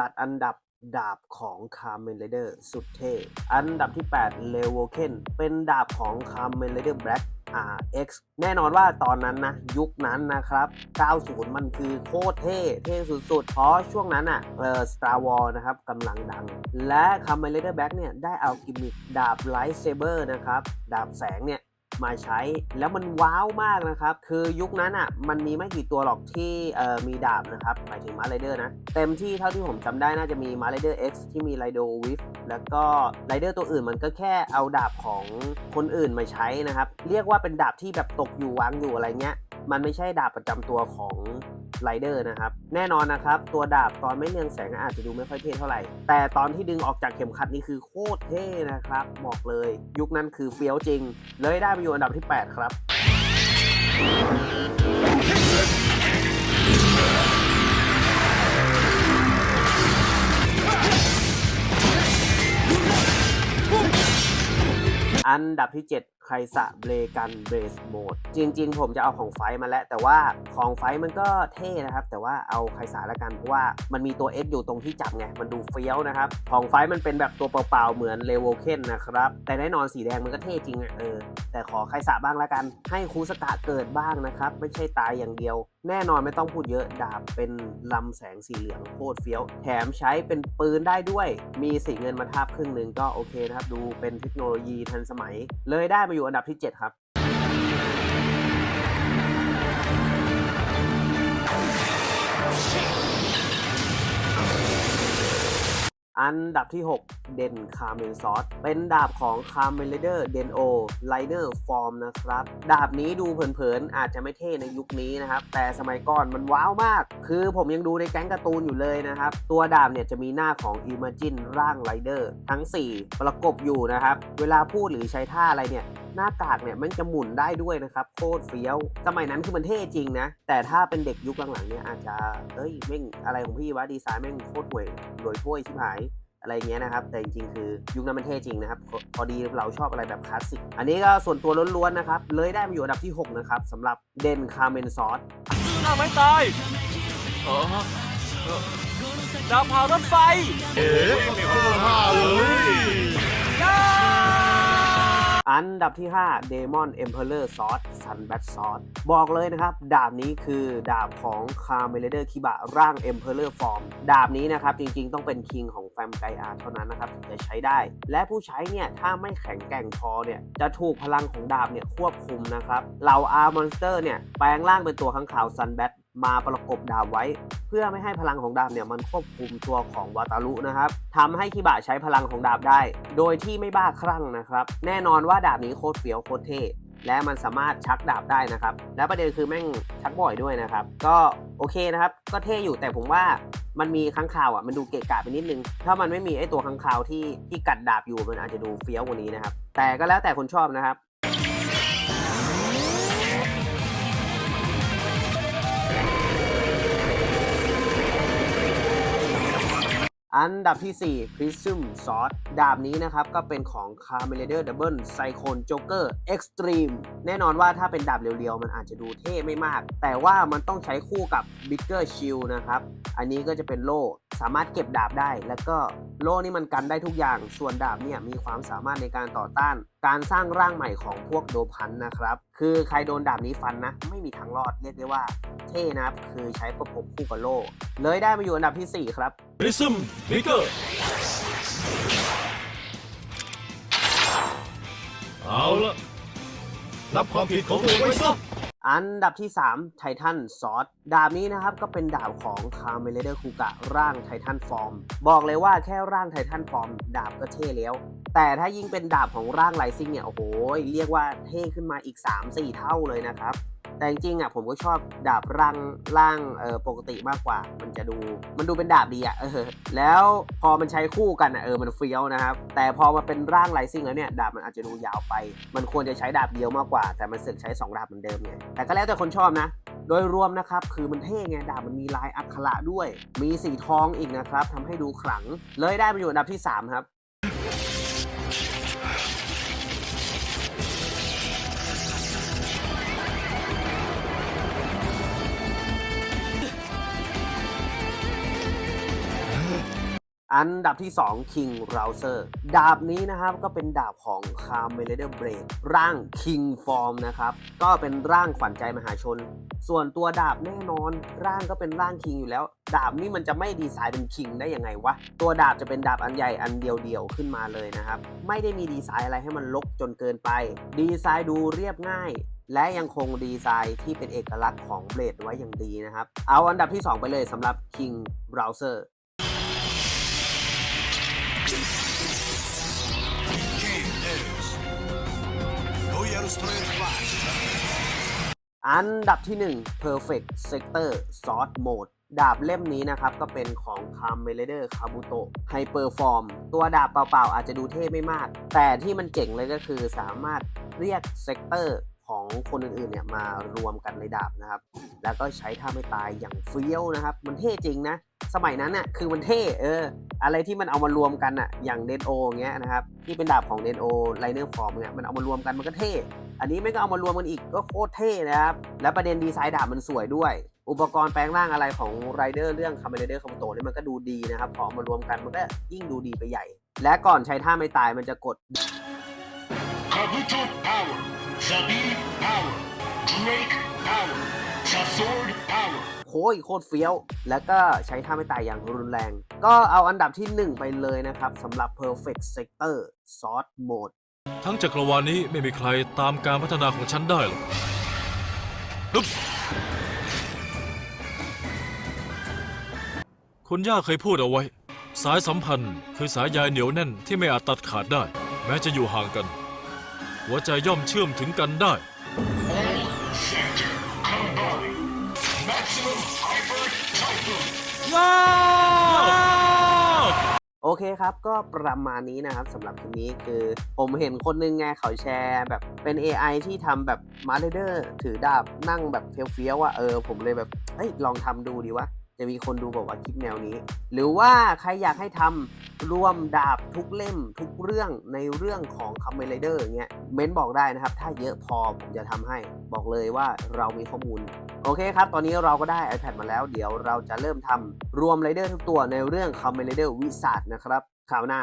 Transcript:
จัดอันดับดาบของคา m เมนไรเดอร์สุดเท่ อันดับที่ 8 เลโวเคนเป็นดาบของคา m เมนไรเดอร์แบล็ก RX แน่นอนว่าตอนนั้นนะยุคนั้นนะครับ 90 มันคือโคตรเท่ เท่สุดๆ เพราะช่วงนั้นอะเอ่อ Star War นะครับกำลังดัง และคา m เมนไรเดอร์แบล็กเนี่ยได้เอากิมมิคดาบไลท์เซเบอร์นะครับ ดาบแสงเนี่ย มาใช้ แล้วมันว้าวมากนะครับ คือยุคนั้นอะมันมีไม่กี่ตัวหรอกที่เอ่อมีดาบนะครับ หมายถึงมาร์ไรเดอร์นะ เต็มที่เท่าที่ผมจำได้น่าจะมีมาร์ไรเดอร์ X ที่มีไรโดวิฟแล้วก็ไรเดอร์ตัวอื่นมันก็แค่เอาดาบของคนอื่นมาใช้นะครับ เรียกว่าเป็นดาบที่แบบตกอยู่วางอยู่อะไรเงี้ยมันไม่ใช่ดาบประจำตัวของไรเดอร์นะครับ แน่นอนนะครับ ตัวดาบตอนไม่เรืองแสงอาจจะดูไม่ค่อยเท่เท่าไหร่ แต่ตอนที่ดึงออกจากเข็มขัดนี่คือโคตรเท่นะครับ บอกเลย ยุคนั้นคือเฟี้ยวจริง เลยได้มาอยู่อันดับที่ 8 ครับอันดับที่ 7 ใครสะเบรกันเบรสโหมดจริง ๆ ผมจะเอาของไฟมาแล้ว แต่ว่าของไฟมันก็เท่นะครับ แต่ว่าเอาใครสาละกันเพราะว่ามันมีตัว X อยู่ตรงที่จับไงมันดูเฟี้ยวนะครับ ของไฟมันเป็นแบบตัวเปล่าๆเหมือนเลเวลเคนนะครับ แต่แน่นอนสีแดงมันก็เท่จริงอะเออแต่ขอใครสะบ้างละกัน ให้คูสกะเกิดบ้างนะครับ ไม่ใช่ตายอย่างเดียว แน่นอนไม่ต้องพูดเยอะดาบเป็นลำแสงสีเหลืองโคตรเฟี้ยว แถมใช้เป็นปืนได้ด้วย มีสีเงินมาทาบครึ่งหนึ่งก็โอเคนะครับดูเป็นเทคโนโลยีทันสมัย เลยได้มาอยู่อันดับที่ 7 ครับอันดับที่ 6 เดนคาร์เมนซอสเป็นดาบของคาร์เมนเดอร์เดนโอไลเนอร์ฟอร์มนะครับ ดาบนี้ดูเผินๆ อาจจะไม่เท่ในยุคนี้นะครับ แต่สมัยก่อนมันว้าวมาก คือผมยังดูในแก๊งการ์ตูนอยู่เลยนะครับ ตัวดาบเนี่ยจะมีหน้าของ Imagine ร่างไรเดอร์ทั้ง 4 ประกบอยู่นะครับ เวลาพูดหรือใช้ท่าอะไรเนี่ย หน้ากากเนี่ยมันจะหมุนได้ด้วยนะครับโคตรเฟี้ยว สมัยนั้นคือมันเท่จริงนะ แต่ถ้าเป็นเด็กยุคหลังๆเนี่ยอาจจะเอ้ยแม่งอะไรของพี่วะดีไซน์แม่งโคตรห่วยรวยถ้วยชิบหายอะไรเงี้ยนะครับ แต่จริงๆ คือยุคนั้นมันเท่จริงนะครับ พอพอดีเราชอบอะไรแบบคลาสสิก อันนี้ก็ส่วนตัวล้วนๆนะครับ เลยได้มาอยู่อันดับที่ 6 นะครับสำหรับเดนคาเมนซอสหน้าไม่ตายเออเออดาวเผารถไฟ เอ๋ไม่ห้าห้าเลย อันดับที่ 5 Demon Emperor Sword Sunbat Sword บอกเลยนะครับ ดาบนี้คือดาบของ c a r m e l a d e r Kiba ร่าง Emperor Form ดาบนี้นะครับ จริงๆ ต้องเป็นคิงของแฟมไกอาเท่านั้นนะครับถึงจะใช้ได้ และผู้ใช้เนี่ย ถ้าไม่แข็งแกร่งพอเนี่ย จะถูกพลังของดาบเนี่ย ควบคุมนะครับเหล่า R Monster เตอร์เนี่ย แปลงร่างเป็นตัวข้างขาว Sunbat มาประกบดาบไว้ เพื่อไม่ให้พลังของดาบเนี่ยมันควบคุมตัวของวาตารุนะครับทำให้คิบะใช้พลังของดาบได้ โดยที่ไม่บ้าคลั่งนะครับ แน่นอนว่าดาบนี้โคตรเฟี้ยวโคตรเท่และมันสามารถชักดาบได้นะครับ และประเด็นคือแม่งชักบ่อยด้วยนะครับ ก็โอเคนะครับ ก็เท่อยู่แต่ผมว่ามันมีค้างคาวอะ มันดูเกะกะไปนิดนึง ถ้ามันไม่มีไอ้ตัวค้างคาวที่ที่กัดดาบอยู่มันอาจจะดูเฟี้ยวกว่านี้นะครับ แต่ก็แล้วแต่คนชอบนะครับ อันดับที่ 4 Prism Sword ดาบนี้นะครับ ก็เป็นของ c a r m e l a d e r Double Cyclone Joker Extreme แน่นอนว่าถ้าเป็นดาบเรียวๆ มันอาจจะดูเท่ไม่มาก แต่ว่ามันต้องใช้คู่กับ Bigger Shield นะครับ อันนี้ก็จะเป็นโล่ สามารถเก็บดาบได้ แล้วก็โล่นี่มันกันได้ทุกอย่าง ส่วนดาบเนี่ยมีความสามารถในการต่อต้าน การสร้างร่างใหม่ของพวกโดพันนะครับ คือใครโดนดาบนี้ฟันนะ ไม่มีทางรอดเรียกได้ว่าเท่นะครับ คือใช้ประกบคู่กับโล่เลยได้มาอยู่อันดับทีสี่4 ครับริซึมบิเกอร์เอาละรับความผิดของตัวเองไว้ซะอันดับที่3ไททันซอสดาบนี้นะครับก็เป็นดาบของคาเมเลเดอร์คูกะร่างไททันฟอร์ม บอกเลยว่าแค่ร่างไททันฟอร์ม ดาบก็เท่แล้ว แต่ถ้ายิ่งเป็นดาบของร่างไลซิงเนี่ย โอ้โห เรียกว่าเท่ขึ้นมาอีก 3-4 เท่าเลยนะครับ แต่จริงๆอะผมก็ชอบดาบร่างร่างเออปกติมากกว่า มันจะดู มันดูเป็นดาบดีอะเออแล้วพอมันใช้คู่กันอะเออมันเฟี้ยวนะครับ แต่พอมาเป็นร่างไลซิงแล้วเนี่ยดาบมันอาจจะดูยาวไป มันควรจะใช้ดาบเดียวมากกว่า แต่มันเสือกใช้ 2 ดาบเหมือนเดิมไงแต่ก็แล้วแต่คนชอบนะโดยรวมนะครับคือมันเท่ไงดาบมันมีลายอักขระด้วย มีสีทองอีกนะครับทำให้ดูขลัง เลยได้มาอยู่อันดับที่ 3 ครับ อันดับที่ 2 King Rouser ดาบนี้นะครับก็เป็นดาบของ c a r m e l a d e r Blade ร่าง King Form นะครับก็เป็นร่างขวัญใจมหาชน ส่วนตัวดาบแน่นอน ร่างก็เป็นร่าง King อยู่แล้ว ดาบนี่มันจะไม่ดีไซน์เป็น King ได้ยังไงวะ ตัวดาบจะเป็นดาบอันใหญ่อันเดียวๆขึ้นมาเลยนะครับ ไม่ได้มีดีไซน์อะไรให้มันลกจนเกินไป ดีไซน์ดูเรียบง่ายและยังคงดีไซน์ที่เป็นเอกลักษณ์ของเบลดไว้อย่างดีนะครับ เอาอันดับที่ 2 ไปเลยสำหรับ King Browser อันดับที่ 1 Perfect Sector Sword Mode ดาบเล่มนี้นะครับก็เป็นของ c a r m e l a d e r Kabuto Hyper Form ตัวดาบเปล่าๆ อาจจะดูเท่ไม่มาก แต่ที่มันเจ๋งเลยก็คือสามารถเรียกเซกเตอร์ของคนอื่นๆเนี่ยมารวมกันในดาบนะครับ แล้วก็ใช้ท่าไม่ตายอย่างเฟี้ยวนะครับ มันเท่จริงนะ สมัยนั้นน่ะคือมันเท่เออ อะไรที่มันเอามารวมกันอะอย่างเดนโอเงี้ยนะครับที่เป็นดาบของเดนโอไลเนอร์ฟอร์มเนี่ยมันเอามารวมกันมันก็เท่ อันนี้ไม่ก็เอามารวมกันอีกก็โคตรเท่นะครับ และประเด็นดีไซน์ดาบมันสวยด้วย อุปกรณ์แปลงร่างอะไรของไรเดอร์เรื่องคาเมเดอร์คามโตเนี่ยมันก็ดูดีนะครับพอเอามารวมกันมันก็ยิ่งดูดีไปใหญ่ และก่อนใช้ท่าไม่ตายมันจะกด Kabuto Power, Sabi Power, Drake Power. โค้ยโคตรเฟี้ยว แล้วก็ใช้ท่าไม่ตายอย่างรุนแรง ก็เอาอันดับที่ 1 ไปเลยนะครับสำหรับ Perfect Sector Sword Mode ทั้งจักรวาลนี้ไม่มีใครตามการพัฒนาของฉันได้หรอกคุณย่าเคยพูดเอาไว้ สายสัมพันธ์คือสายใยเหนียวแน่นที่ไม่อาจตัดขาดได้ แม้จะอยู่ห่างกัน หัวใจย่อมเชื่อมถึงกันได้ ว้าวโอเคครับ ก็ประมาณนี้นะครับสำหรับคลิปนี้คือผมเห็นคนนึงไงเขาแชร์แบบเป็น AI ที่ทำแบบมาร์เดอร์ถือดาบนั่งแบบเฟี้ยวๆอะเออผมเลยแบบเฮ้ยลองทำดูดีวะ จะมีคนดูบอกว่าคลิปแนวนี้ หรือว่าใครอยากให้ทำรวมดาบทุกเล่มทุกเรื่องในเรื่องของคัมเมลเดอร์อย่างเงี้ยเม้นบอกได้นะครับ ถ้าเยอะพอผมจะทำให้บอกเลยว่าเรามีข้อมูล โอเคครับ ตอนนี้เราก็ได้ iPad มาแล้ว เดี๋ยวเราจะเริ่มทำรวมไรเดอร์ทุกตัวในเรื่องคัมเมลเดอร์วิสัทนะครับคราวหน้า